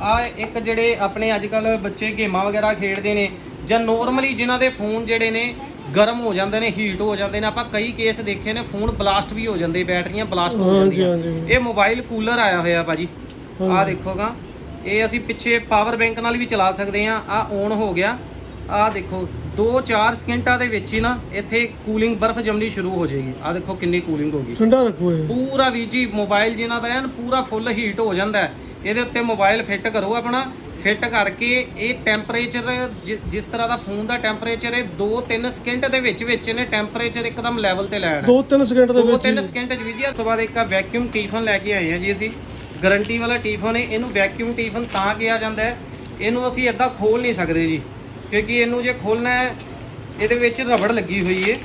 ਆ ਇੱਕ ਜਿਹੜੇ ਆਪਣੇ ਅੱਜ ਕੱਲ ਬੱਚੇ ਗੇਮਾਂ ਵਗੈਰਾ ਖੇਡਦੇ ਨੇ ਜਾਂ ਨੋਰਮਲੀ ਜਿਨ੍ਹਾਂ ਦੇ ਫੋਨ ਜਿਹੜੇ ਨੇ ਗਰਮ ਹੋ ਜਾਂਦੇ ਨੇ ਹੀਟ ਹੋ ਜਾਂਦੇ ਨੇ ਆਪਾਂ ਕਈ ਕੇਸ ਦੇਖੇ ਨੇ ਫੋਨ ਬਲਾਸਟ ਵੀ ਹੋ ਜਾਂਦੇ ਬੈਟਰੀਆਂ ਬਲਾਸਟ ਹੋ ਜਾਂਦੀਆਂ। ਇਹ ਮੋਬਾਈਲ ਕੂਲਰ ਆਇਆ ਹੋਇਆ ਭਾਜੀ। ਆ ਦੇਖੋਗਾ ਇਹ ਅਸੀਂ ਪਿੱਛੇ ਪਾਵਰ ਬੈਂਕ ਨਾਲ ਵੀ ਚਲਾ ਸਕਦੇ ਆ ਆ ਔਨ ਹੋ ਗਿਆ। ਆ ਦੇਖੋ 2-4 ਸਕਿੰਟਾਂ ਦੇ ਵਿੱਚ ਹੀ ਨਾ ਇੱਥੇ ਕੂਲਿੰਗ ਬਰਫ਼ ਜੰਮਣੀ ਸ਼ੁਰੂ ਹੋ ਜਾਏਗੀ। ਆ ਦੇਖੋ ਕਿੰਨੀ ਕੂਲਿੰਗ ਹੋ ਗਈ। ਠੰਡਾ ਰੱਖੋ ਇਹ। ਪੂਰਾ ਵੀ ਜੀ ਮੋਬਾਈਲ ਜਿਨ੍ਹਾਂ ਦਾ ਐਨ ਪੂਰਾ ਫੁੱਲ ਹੀਟ ਹੋ ਜਾਂਦਾ ਹੈ। ਇਹਦੇ ਉੱਤੇ ਮੋਬਾਈਲ ਫਿੱਟ ਕਰੋ ਆਪਣਾ ਫਿੱਟ ਕਰਕੇ ਇਹ ਟੈਂਪਰੇਚਰ ਜਿਸ ਤਰ੍ਹਾਂ ਦਾ ਫੋਨ ਦਾ ਟੈਂਪਰੇਚਰ ਹੈ 2-3 ਸਕਿੰਟ ਦੇ ਵਿੱਚ ਵਿੱਚ ਇਹਨੇ ਟੈਂਪਰੇਚਰ ਇੱਕਦਮ ਲੈਵਲ ਤੇ ਲੈਣਾ 2-3 ਸਕਿੰਟ ਦੇ ਵਿੱਚ ਤਿੰਨ ਹੀ। ਸਕਿੰਟ ਚ ਵੀ ਜੀ ਉਸ ਬਾਅਦ ਇੱਕ ਆ ਵੈਕਿਊਮ ਟੀਫਨ ਲੈ ਕੇ ਆਏ ਆ ਜੀ ਅਸੀਂ ਗਾਰੰਟੀ ਵਾਲਾ ਟੀਫਨ ਹੈ ਇਹਨੂੰ ਵੈਕਿਊਮ ਟੀਫਨ ਤਾਂ ਕਿਹਾ ਜਾਂਦਾ ਹੈ ਇਹਨੂੰ ਅਸੀਂ ਇਦਾਂ ਖੋਲ ਨਹੀਂ ਸਕਦੇ ਜੀ ਕਿਉਂਕਿ ਇਹਨੂੰ ਜੇ ਖੋਲਣਾ ਹੈ ਇਹਦੇ ਵਿੱਚ ਰਬੜ ਲੱਗੀ ਹੋਈ ਹੈ।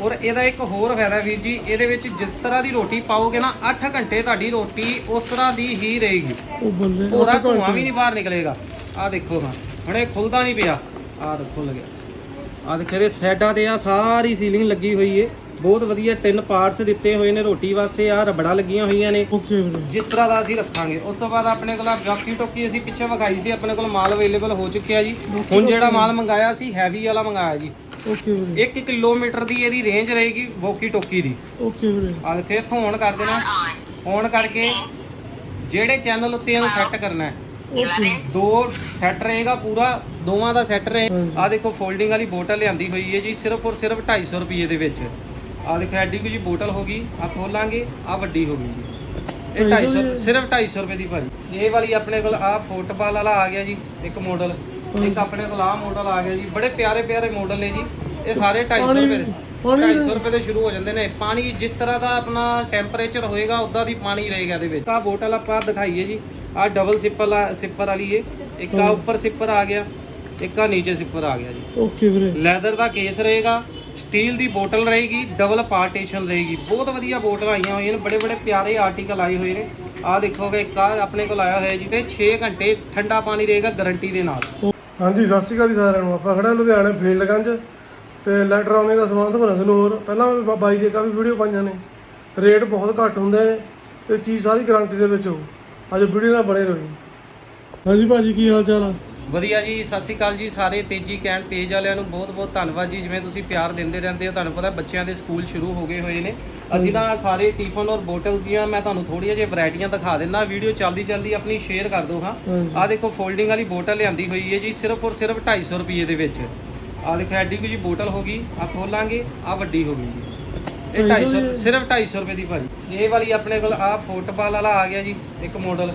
ਔਰ ਇਹਦਾ ਇੱਕ ਹੋਰ ਫਾਇਦਾ ਵੀਰ ਜੀ ਇਹਦੇ ਵਿੱਚ ਜਿਸ ਤਰ੍ਹਾਂ ਦੀ ਰੋਟੀ ਪਾਓਗੇ ਨਾ 8 ਘੰਟੇ ਤੁਹਾਡੀ ਰੋਟੀ ਉਸ ਤਰ੍ਹਾਂ ਦੀ ਹੀ ਰਹੇਗੀ। ਉਹ ਬੱਲੇ ਪੂਰਾ। ਧੂਆਂ ਵੀ ਨਹੀਂ ਬਾਹਰ ਨਿਕਲੇਗਾ। ਆਹ ਦੇਖੋ ਹਾਂ ਹੁਣ ਇਹ ਖੁੱਲਦਾ ਨਹੀਂ ਪਿਆ। ਆਹ ਦੇਖੋ ਲੱਗਿਆ ਆਹ ਦੇਖੋ ਇਹਦੇ ਸਾਈਡਾਂ ਤੇ ਆ ਸਾਰੀ ਸੀਲਿੰਗ ਲੱਗੀ ਹੋਈ ਏ। ਬਹੁਤ ਵਧੀਆ ਤਿੰਨ ਪਾਰਟਸ ਦਿੱਤੇ ਹੋਏ ਨੇ ਰੋਟੀ ਵਾਸਤੇ ਆ ਰਬੜਾ ਲੱਗੀਆਂ ਹੋਈਆਂ ਨੇ। ਓਕੇ ਜਿਸ ਤਰ੍ਹਾਂ ਦਾ ਅਸੀਂ ਰੱਖਾਂਗੇ। ਉਸ ਤੋਂ ਬਾਅਦ ਆਪਣੇ ਕੋਲ ਵਾਕੀ ਟੋਕੀ ਅਸੀਂ ਪਿੱਛੇ ਵਿਖਾਈ ਸੀ ਆਪਣੇ ਕੋਲ ਮਾਲ ਅਵੇਲੇਬਲ ਹੋ ਚੁੱਕਿਆ ਜੀ। ਹੁਣ ਜਿਹੜਾ ਮਾਲ ਮੰਗਾਇਆ ਸੀ ਹੈਵੀ ਵਾਲਾ ਮੰਗਾਇਆ ਜੀ। ਓਕੇ ਵੀਰੇ। 1 ਕਿਲੋਮੀਟਰ ਦੀ ਇਹਦੀ ਰੇਂਜ ਰਹੇਗੀ ਵੋਕੀ ਟੋਕੀ ਦੀ। ਓਕੇ ਵੀਰੇ। ਆ ਦੇਖੋ ਇੱਥੋਂ ਔਨ ਕਰ ਦੇਣਾ। ਔਨ ਕਰਕੇ ਜਿਹੜੇ ਚੈਨਲ ਉੱਤੇ ਇਹਨੂੰ ਸੈੱਟ ਕਰਨਾ ਹੈ। ਓਕੇ ਦੋ ਸੈੱਟ ਰਹੇਗਾ ਪੂਰਾ ਦੋਵਾਂ ਦਾ ਸੈੱਟ ਰਹੇ। ਆ ਦੇਖੋ ਫੋਲਡਿੰਗ ਵਾਲੀ ਬੋਟਲ ਲਿਆਂਦੀ ਹੋਈ ਹੈ ਜੀ ਸਿਰਫ ਔਰ ਸਿਰਫ 250 ਰੁਪਏ ਦੇ ਵਿੱਚ। ਆ ਦੇਖੋ ਐਡੀ ਕੁ ਜੀ ਬੋਟਲ ਹੋ ਗਈ ਆ ਖੋਲਾਂਗੇ ਆ ਵੱਡੀ ਹੋ ਗਈ ਜੀ। ਇਹ 250 ਸਿਰਫ 250 ਰੁਪਏ ਦੀ ਭਾਜੀ। ਇਹ ਵਾਲੀ ਆਪਣੇ ਕੋਲ ਆ ਫੁੱਟਬਾਲ ਵਾਲਾ ਆ ਗਿਆ ਜੀ ਇੱਕ ਮਾਡਲ ਇੱਕ ਆਪਣੇ ਕੋਲ ਆ ਮਾਡਲ ਆ ਗਿਆ ਜੀ ਬੜੇ ਪਿਆਰੇ ਪਿਆਰੇ ਮਾਡਲ ਨੇ ਜੀ। ਇਹ ਸਾਰੇ 250 ਪਾਣੀ- ਰੁਪਏ ਦੇ ਪਾਣੀ 250 ਰੁਪਏ ਦੇ ਸ਼ੁਰੂ ਹੋ ਜਾਂਦੇ ਨੇ। ਪਾਣੀ ਜਿਸ ਤਰ੍ਹਾਂ ਦਾ ਆਪਣਾ ਟੈਂਪਰੇਚਰ ਹੋਏਗਾ ਉਦਾਂ ਦੀ ਪਾਣੀ ਰਹੇਗਾ ਇਹਦੇ ਵਿੱਚ। ਆ ਬੋਟਲ ਆਪਾਂ ਦਿਖਾਈਏ ਜੀ। ਆ ਡਬਲ ਸਿਪਰ ਸਿਪਰ ਵਾਲੀ ਏ ਇੱਕ ਆ ਉੱਪਰ ਸਿਪਰ ਆ ਗਿਆ ਇੱਕ ਆ ਨੀਚੇ ਸਿਪਰ ਆ ਗਿਆ ਜੀ। ਓਕੇ ਵੀਰੇ। ਲੈਦਰ ਦਾ ਕੇਸ ਰਹੇਗਾ ਸਟੀਲ ਦੀ ਬੋਟਲ ਰਹੇਗੀ ਡਬਲ ਪਾਰਟੀਸ਼ਨ ਰਹੇਗੀ। ਬਹੁਤ ਵਧੀਆ ਬੋਟਲ ਆਈਆਂ ਹੋਈਆਂ ਨੇ ਬੜੇ ਬੜੇ ਪਿਆਰੇ ਆਰਟੀਕਲ ਆਏ ਹੋਏ ਨੇ। ਆ ਦੇਖੋਗੇ ਇੱਕ ਆ ਆਪਣੇ ਕੋਲ ਆਇਆ ਹੋਇਆ ਜੀ ਤੇ 6 ਘੰਟੇ ਠੰਡਾ ਪਾਣੀ ਰਹੇਗਾ ਗਾਰੰਟੀ ਦੇ ਨਾਲ। ਹਾਂਜੀ, ਸਤਿ ਸ਼੍ਰੀ ਅਕਾਲ ਜੀ ਸਾਰਿਆਂ ਨੂੰ। ਆਪਾਂ ਖੜਾ ਲੁਧਿਆਣੇ ਫੀਲਡਗੰਜ ਤੇ ਇਲੈਕਟ੍ਰੋਨਿਕ ਦਾ ਸਮਾਨ ਤੁਹਾਨੂੰ ਤੁਹਾਨੂੰ ਹੋਰ। ਪਹਿਲਾਂ ਵੀ ਬਾ- ਬਾਈ ਦੇ ਕਾਫੀ ਵੀਡੀਓ ਪਾਈਆਂ ਨੇ। ਰੇਟ ਬਹੁਤ ਘੱਟ ਹੁੰਦੇ ਨੇ ਤੇ ਚੀਜ਼ ਸਾਰੀ ਗਾਰੰਟੀ ਦੇ ਵਿੱਚ ਹੋ ਅੱਜ ਵੀਡੀਓ ਨਾਲ ਬਣੇ ਰਹੋ ਹਾਂਜੀ ਭਾਜੀ, ਕੀ ਹਾਲ ਚਾਲ ਆ? ਵਧੀਆ ਜੀ ਸਤਿ ਸ਼੍ਰੀ ਅਕਾਲ ਜੀ ਸਾਰੇ ਤੇਜੀ ਕੈਨ ਪੇਜ ਵਾਲਿਆਂ ਨੂੰ ਬਹੁਤ ਬਹੁਤ ਧੰਨਵਾਦ ਜੀ ਜਿਵੇਂ ਤੁਸੀਂ ਪਿਆਰ ਦਿੰਦੇ ਰਹਿੰਦੇ ਹੋ ਤੁਹਾਨੂੰ ਪਤਾ ਬੱਚਿਆਂ ਦੇ ਸਕੂਲ ਸ਼ੁਰੂ ਹੋ ਗਏ ਹੋਏ ਨੇ। ਅਸੀਂ ਨਾ ਸਾਰੇ ਟਿਫਨ ਔਰ ਬੋਟਲਸ ਦੀਆਂ ਮੈਂ ਤੁਹਾਨੂੰ ਥੋੜੀਆਂ ਜਿਹੀਆਂ ਵੈਰਾਈਟੀਆਂ ਦਿਖਾ ਦਿੰਦਾ ਵੀਡੀਓ ਚੱਲਦੀ ਚੱਲਦੀ ਆਪਣੀ ਸ਼ੇਅਰ ਕਰ ਦਿਓ ਹਾਂ। ਆਹ ਦੇਖੋ ਫੋਲਡਿੰਗ ਵਾਲੀ ਬੋਟਲ ਲਿਆਂਦੀ ਹੋਈ ਹੈ ਜੀ ਸਿਰਫ ਔਰ ਸਿਰਫ 250 ਰੁਪਏ ਦੇ ਵਿੱਚ। ਆਹ ਦੇਖੋ ਐਡੀ ਕੁ ਜੀ ਬੋਟਲ ਹੋ ਗਈ ਆ ਖੋਲਾਂਗੇ ਆ ਵੱਡੀ ਹੋ ਗਈ ਜੀ। ਇਹ 250 ਸਿਰਫ 250 ਰੁਪਏ ਦੀ ਭਾਜੀ। ਇਹ ਵਾਲੀ ਆਪਣੇ ਕੋਲ ਆ ਫੁੱਟਬਾਲ ਵਾਲਾ ਆ ਗਿਆ ਜੀ ਇੱਕ ਮਾਡਲ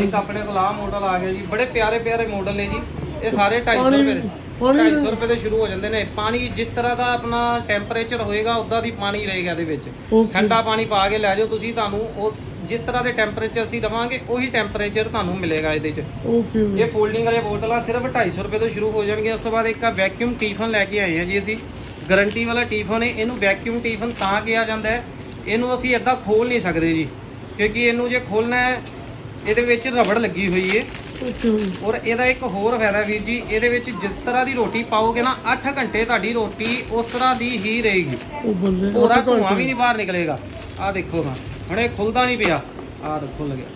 ਇੱਕ ਆਪਣੇ ਕੋਲ ਆ ਮਾਡਲ ਆ ਗਿਆ ਜੀ ਬੜੇ ਪਿਆਰੇ ਪਿਆਰੇ ਮਾਡਲ ਨੇ ਜੀ। ਇਹ ਸਾਰੇ 250 ਪਾਣੀ- ਰੁਪਏ ਦੇ ਪਾਣੀ 250 ਰੁਪਏ ਦੇ ਸ਼ੁਰੂ ਹੋ ਜਾਂਦੇ ਨੇ। ਪਾਣੀ ਜਿਸ ਤਰ੍ਹਾਂ ਦਾ ਆਪਣਾ ਟੈਂਪਰੇਚਰ ਹੋਏਗਾ ਉਦਾਂ ਦੀ ਪਾਣੀ ਰਹੇਗਾ ਇਹਦੇ ਵਿੱਚ। ਠੰਡਾ ਪਾਣੀ ਪਾ ਕੇ ਲੈ ਜਾਓ ਤੁਸੀਂ ਤੁਹਾਨੂੰ ਉਹ ਜਿਸ ਤਰ੍ਹਾਂ ਦੇ ਟੈਂਪਰੇਚਰ ਅਸੀਂ ਰਵਾਂਗੇ ਉਹੀ ਟੈਂਪਰੇਚਰ ਤੁਹਾਨੂੰ ਮਿਲੇਗਾ ਇਹਦੇ 'ਚ। ਓਕੇ ਇਹ ਫੋਲਡਿੰਗ ਵਾਲੇ ਬੋਤਲਾਂ ਸਿਰਫ 250 ਰੁਪਏ ਤੋਂ ਸ਼ੁਰੂ ਹੋ ਜਾਣਗੀਆਂ। ਉਸ ਤੋਂ ਬਾਅਦ ਇੱਕ ਆ ਵੈਕਿਊਮ ਟੀਫਨ ਲੈ ਕੇ ਆਏ ਆ ਜੀ ਅਸੀਂ। ਗਾਰੰਟੀ ਵਾਲਾ ਟੀਫਨ ਹੈ। ਇਹਨੂੰ ਵੈਕਿਊਮ ਟੀਫਨ ਤਾਂ ਕਿਹਾ ਜਾਂਦਾ ਹੈ। ਇਹਨੂੰ ਅਸੀਂ ਇਦਾਂ ਖੋਲ ਨਹੀਂ ਸਕਦੇ ਜੀ। ਕਿਉਂਕਿ ਇਹਨੂੰ ਜੇ ਖੋਲਣਾ ਹੈ ਇਹਦੇ ਵਿੱਚ ਰਬੜ ਲੱਗੀ ਹੋਈ ਵੀਰੇ ਔਰ ਇਹਦਾ ਇੱਕ ਹੋਰ ਫਾਇਦਾ ਵੀਰ ਜੀ ਇਹਦੇ ਵਿੱਚ ਜਿਸ ਤਰ੍ਹਾਂ ਦੀ ਰੋਟੀ ਪਾਓਗੇ ਨਾ 8 ਘੰਟੇ ਤੁਹਾਡੀ ਰੋਟੀ ਉਸ ਤਰ੍ਹਾਂ ਦੀ ਹੀ ਰਹੇਗੀ। ਉਹ ਬੱਲੇ ਪੂਰਾ। ਧੂਆਂ ਵੀ ਨਹੀਂ ਬਾਹਰ ਨਿਕਲੇਗਾ। ਆਹ ਦੇਖੋ ਹਾਂ ਹੁਣ ਇਹ ਖੁੱਲਦਾ ਨਹੀਂ ਪਿਆ। ਆਹ ਦੇਖੋ ਲੱਗਿਆ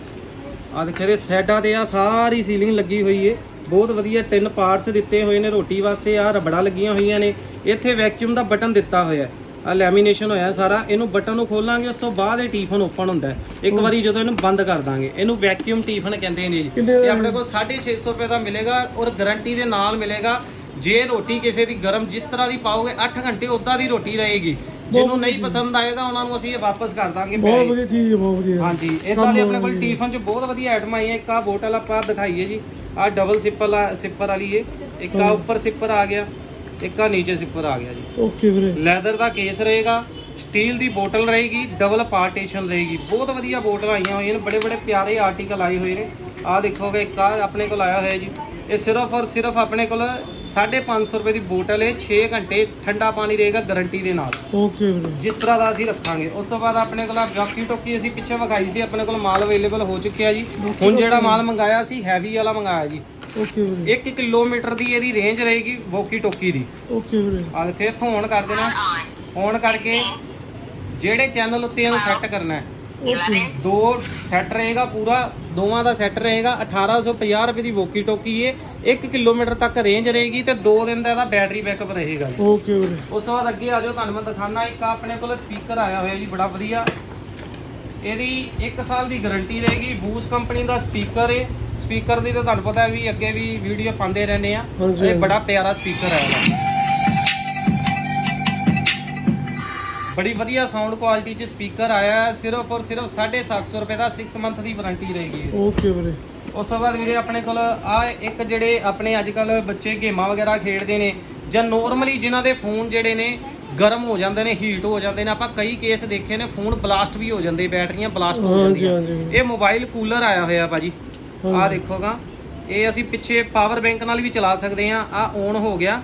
ਆਹ ਦੇਖੋ ਇਹਦੇ ਸਾਈਡਾਂ ਤੇ ਆ ਸਾਰੀ ਸੀਲਿੰਗ ਲੱਗੀ ਹੋਈ ਏ। ਬਹੁਤ ਵਧੀਆ ਤਿੰਨ ਪਾਰਟਸ ਦਿੱਤੇ ਹੋਏ ਨੇ ਰੋਟੀ ਵਾਸਤੇ। ਆ ਰਬੜਾ ਲੱਗੀਆਂ ਹੋਈਆਂ ਨੇ। ਇੱਥੇ ਵੈਕਿਊਮ ਦਾ ਬਟਨ ਦਿੱਤਾ ਹੋਇਆ। ਆ ਲੈਮੀਨੇਸ਼ਨ ਹੋਇਆ ਸਾਰਾ ਇਹਨੂੰ ਬਟਨ ਨੂੰ ਖੋਲਾਂਗੇ ਉਸ ਤੋਂ ਬਾਅਦ ਇਹ ਟੀਫਨ ਓਪਨ ਹੁੰਦਾ ਹੈ। ਇੱਕ ਵਾਰੀ ਜਦੋਂ ਇਹਨੂੰ ਬੰਦ ਕਰ ਦਾਂਗੇ ਇਹਨੂੰ ਵੈਕਿਊਮ ਟੀਫਨ ਕਹਿੰਦੇ ਨੇ ਜੀ। ਕਿੰਨੇ ਇਹ ਦਾ ਆਪਣੇ ਕੋਲ 650 ਰੁਪਏ ਦਾ ਮਿਲੇਗਾ ਔਰ ਗਾਰੰਟੀ ਦੇ ਨਾਲ ਮਿਲੇਗਾ ਜੇ ਰੋਟੀ ਕਿਸੇ ਦੀ ਗਰਮ ਜਿਸ ਤਰ੍ਹਾਂ ਦੀ ਪਾਓਗੇ 8 ਘੰਟੇ ਉਦਾਂ ਦੀ ਰੋਟੀ ਰਹੇਗੀ। ਜਿਹਨੂੰ ਨਹੀਂ ਪਸੰਦ ਆਏਗਾ ਉਹਨਾਂ ਨੂੰ ਅਸੀਂ ਇਹ ਵਾਪਸ ਕਰ ਦਾਂਗੇ ਬਹੁਤ ਪੈਸੇ। ਵਧੀਆ ਚੀਜ਼ ਹੈ ਬਹੁਤ ਵਧੀਆ। ਹਾਂਜੀ ਇਦਾਂ ਦੇ ਆਪਣੇ ਕੋਲ ਟੀਫਨ ਚ ਬਹੁਤ ਵਧੀਆ ਆਈਟਮ ਆਈਆਂ ਇੱਕ ਆ ਬੋਟਲ ਆਪਾਂ ਦਿਖਾਈਏ ਜੀ। ਆ ਡਬਲ ਸਿਪਰ ਸਿਪਰ ਵਾਲੀ ਏ ਇੱਕ ਆ ਉੱਪਰ ਸਿਪਰ ਆ ਗਿਆ। ਇੱਕ ਆ ਨੀਚੇ ਸਿਪਰ ਆ ਗਿਆ ਜੀ। ਓਕੇ ਵੀਰੇ। ਲੈਦਰ ਦਾ ਕੇਸ ਰਹੇਗਾ ਸਟੀਲ ਦੀ ਬੋਟਲ ਰਹੇਗੀ ਡਬਲ ਪਾਰਟੀਸ਼ਨ ਰਹੇਗੀ। ਬਹੁਤ ਵਧੀਆ ਬੋਟਲ ਆਈਆਂ ਹੋਈਆਂ ਨੇ ਬੜੇ ਬੜੇ ਪਿਆਰੇ ਆਰਟੀਕਲ ਆਏ ਹੋਏ ਨੇ। ਆਹ ਦੇਖੋਗੇ ਇੱਕ ਆ ਆਪਣੇ ਕੋਲ ਆਇਆ ਹੋਇਆ ਜੀ। ਇਹ ਸਿਰਫ ਔਰ ਸਿਰਫ ਆਪਣੇ ਕੋਲ 550 ਰੁਪਏ ਦੀ ਬੋਟਲ ਹੈ 6 ਘੰਟੇ ਠੰਡਾ ਪਾਣੀ ਰਹੇਗਾ ਗਾਰੰਟੀ ਦੇ ਨਾਲ। ਓਕੇ ਵੀਰੇ। ਜਿਸ ਤਰ੍ਹਾਂ ਦਾ ਅਸੀਂ ਰੱਖਾਂਗੇ। ਉਸ ਤੋਂ ਬਾਅਦ ਆਪਣੇ ਕੋਲ ਵਾਕੀ ਟੋਕੀ ਅਸੀਂ ਪਿੱਛੇ ਵਿਖਾਈ ਸੀ ਆਪਣੇ ਕੋਲ ਮਾਲ ਅਵੇਲੇਬਲ ਹੋ ਚੁੱਕਿਆ ਜੀ। ਹੁਣ ਜਿਹੜਾ ਮਾਲ ਮੰਗਾਇਆ ਸੀ ਹੈਵੀ ਵਾਲਾ ਮੰਗਾਇਆ ਜੀ। ਓਕੇ ਵੀਰੇ। 1 ਕਿਲੋਮੀਟਰ ਦੀ ਇਹਦੀ ਰੇਂਜ ਰਹੇਗੀ ਵੋਕੀ ਟੋਕੀ ਦੀ। ਓਕੇ ਵੀਰੇ। ਆ ਦੇਖੋ ਇੱਥੋਂ ਔਨ ਕਰ ਦੇਣਾ। ਔਨ ਕਰਕੇ ਜਿਹੜੇ ਚੈਨਲ ਉੱਤੇ ਇਹਨੂੰ ਸੈੱਟ ਕਰਨਾ ਹੈ। ਦੋ ਸੈੱਟ ਰਹੇਗਾ ਪੂਰਾ ਦੋਵਾਂ ਦਾ ਸੈੱਟ ਰਹੇਗਾ। 1850 ਰੁਪਏ ਦੀ ਵੋਕੀ ਟੋਕੀ ਏ। 1 ਕਿਲੋਮੀਟਰ ਤੱਕ ਰੇਂਜ ਰਹੇਗੀ ਤੇ 2 ਦਿਨ ਦਾ ਇਹਦਾ ਬੈਟਰੀ ਬੈਕਅਪ ਰਹੇਗਾ ਜੀ। ਓਕੇ ਵੀਰੇ। ਉਸ ਤੋਂ ਬਾਅਦ ਅੱਗੇ ਆ ਜਾਓ ਤੁਹਾਨੂੰ ਮੈਂ ਦਿਖਾਣਾ ਇੱਕ ਆਪਣੇ ਕੋਲ ਸਪੀਕਰ ਆਇਆ ਹੋਇਆ ਜੀ ਬੜਾ ਵਧੀਆ। ਇਹਦੀ 1 ਸਾਲ ਦੀ ਗਾਰੰਟੀ ਰਹੇਗੀ। ਬੂਸ ਕੰਪਨੀ ਦਾ ਸਪੀਕਰ ਏ। ਸਪੀਕਰ ਦੀ ਤਾਂ ਤੁਹਾਨੂੰ ਪਤਾ ਹੈ ਵੀ ਅੱਗੇ ਵੀ ਵੀਡੀਓ ਪਾਉਂਦੇ ਰਹਿੰਦੇ ਆ। ਹਾਂਜੀ, ਇਹ। ਬੜਾ ਪਿਆਰਾ ਸਪੀਕਰ ਹੈ ਇਹਦਾ। ਬੜੀ ਵਧੀਆ ਸਾਊਂਡ ਕੁਆਲਿਟੀ ਚ ਸਪੀਕਰ ਆਇਆ ਹੈ। ਸਿਰਫ ਔਰ ਸਿਰਫ 750 ਰੁਪਏ ਦਾ 6 ਮੰਥ ਦੀ ਵਾਰੰਟੀ ਰਹੇਗੀ ਇਹ। ਓਕੇ ਵੀਰੇ। ਉਸ ਤੋਂ ਬਾਅਦ ਵੀਰੇ ਆਪਣੇ ਕੋਲ ਆ ਇੱਕ ਜਿਹੜੇ ਆਪਣੇ ਅੱਜ ਕੱਲ ਬੱਚੇ ਗੇਮਾਂ ਵਗੈਰਾ ਖੇਡਦੇ ਨੇ ਜਾਂ ਨੋਰਮਲੀ ਜਿਨ੍ਹਾਂ ਦੇ ਫੋਨ ਜਿਹੜੇ ਨੇ ਗਰਮ ਹੋ ਜਾਂਦੇ ਨੇ ਹੀਟ ਹੋ ਜਾਂਦੇ ਨੇ। ਆਪਾਂ ਕਈ ਕੇਸ ਦੇਖੇ ਨੇ ਫੋਨ ਬਲਾਸਟ ਵੀ ਹੋ ਜਾਂਦੇ ਬੈਟਰੀਆਂ ਬਲਾਸਟ ਹੋ ਹਾਂਜੀ ਜਾਂਦੀਆਂ। ਹਾਂਜੀ ਇਹ ਮੋਬਾਈਲ ਕੂਲਰ ਆਇਆ ਹੋਇਆ ਭਾਜੀ। ਆਹ ਦੇਖੋਗਾ ਇਹ ਅਸੀਂ ਪਿੱਛੇ ਪਾਵਰ ਬੈਂਕ ਨਾਲ ਵੀ ਚਲਾ ਸਕਦੇ ਆ ਆ ਔਨ ਹੋ ਗਿਆ।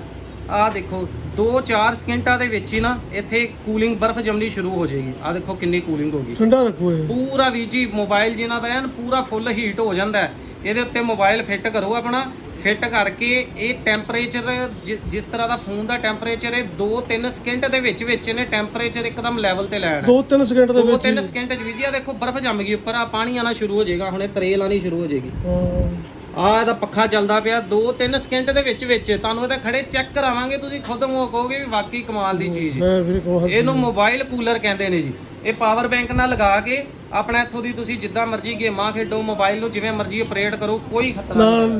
ਆਹ ਦੇਖੋ 2-4 ਸਕਿੰਟਾਂ ਦੇ ਵਿੱਚ ਹੀ ਨਾ ਇੱਥੇ ਕੂਲਿੰਗ ਬਰਫ਼ ਜੰਮਣੀ ਸ਼ੁਰੂ ਹੋ ਜਾਏਗੀ। ਆਹ ਦੇਖੋ ਕਿੰਨੀ ਕੂਲਿੰਗ ਹੋ ਗਈ। ਠੰਡਾ ਰੱਖੋ ਇਹ। ਪੂਰਾ ਵੀ ਜੀ ਮੋਬਾਈਲ ਜਿਨ੍ਹਾਂ ਦਾ ਐਨ ਪੂਰਾ ਫੁੱਲ ਹੀਟ ਹੋ ਜਾਂਦਾ। ਹੈ। ਇਹਦੇ ਉੱਤੇ ਮੋਬਾਈਲ ਫਿੱਟ ਕਰੋ ਆਪਣਾ। ਫਿੱਟ ਕਰਕੇ ਇਹ ਟੈਂਪਰੇਚਰ ਜਿਸ ਤਰ੍ਹਾਂ ਦਾ ਫੋਨ ਦਾ ਟੈਂਪਰੇਚਰ ਹੈ 2-3 ਸਕਿੰਟ ਦੇ ਵਿੱਚ ਵਿੱਚ ਇਹਨੇ ਟੈਂਪਰੇਚਰ ਇੱਕਦਮ ਲੈਵਲ ਤੇ ਲੈਣਾ ਦੋ ਤਿੰਨ ਸਕਿੰਟ ਦੇ ਵਿੱਚ ਤਿੰਨ ਸਕਿੰਟ ਚ ਵੀ ਜੀ ਆਹ ਦੇਖੋ ਬਰਫ਼ ਜੰਮ ਗਈ ਉੱਪਰ ਆ ਪਾਣੀ ਆਣਾ ਸ਼ੁਰੂ ਹੋ ਜਾਏਗਾ ਹੁਣੇ ਤਰੇਲ ਆਣੀ ਸ਼ੁਰੂ ਹੋ ਜਾਏਗੀ। ਆ ਇਹਦਾ ਪੱਖਾ ਚੱਲਦਾ ਪਿਆ 2-3 ਸਕਿੰਟ ਦੇ ਵਿੱਚ ਵਿੱਚ ਤੁਹਾਨੂੰ ਇਹਦਾ ਖੜੇ ਚੈੱਕ ਕਰਾਵਾਂਗੇ ਤੁਸੀਂ ਖੁਦ ਮੋ ਕਹੋਗੇ ਵੀ ਵਾਕਈ ਕਮਾਲ ਦੀ ਚੀਜ਼ ਹੈ। ਇਹਨੂੰ ਮੋਬਾਈਲ ਕੂਲਰ ਕਹਿੰਦੇ ਨੇ ਜੀ। ਇਹ ਪਾਵਰ ਬੈਂਕ ਨਾਲ ਲਗਾ ਕੇ ਆਪਣਾ ਇੱਥੋਂ ਦੀ ਤੁਸੀਂ ਜਿੱਦਾਂ ਮਰਜ਼ੀ ਗੇਮਾਂ ਖੇਡੋ ਮੋਬਾਈਲ ਨੂੰ ਜਿਵੇਂ ਮਰਜ਼ੀ ਆਪਰੇਟ ਕਰੋ ਕੋਈ ਖਤਰਾ ਨਹੀਂ।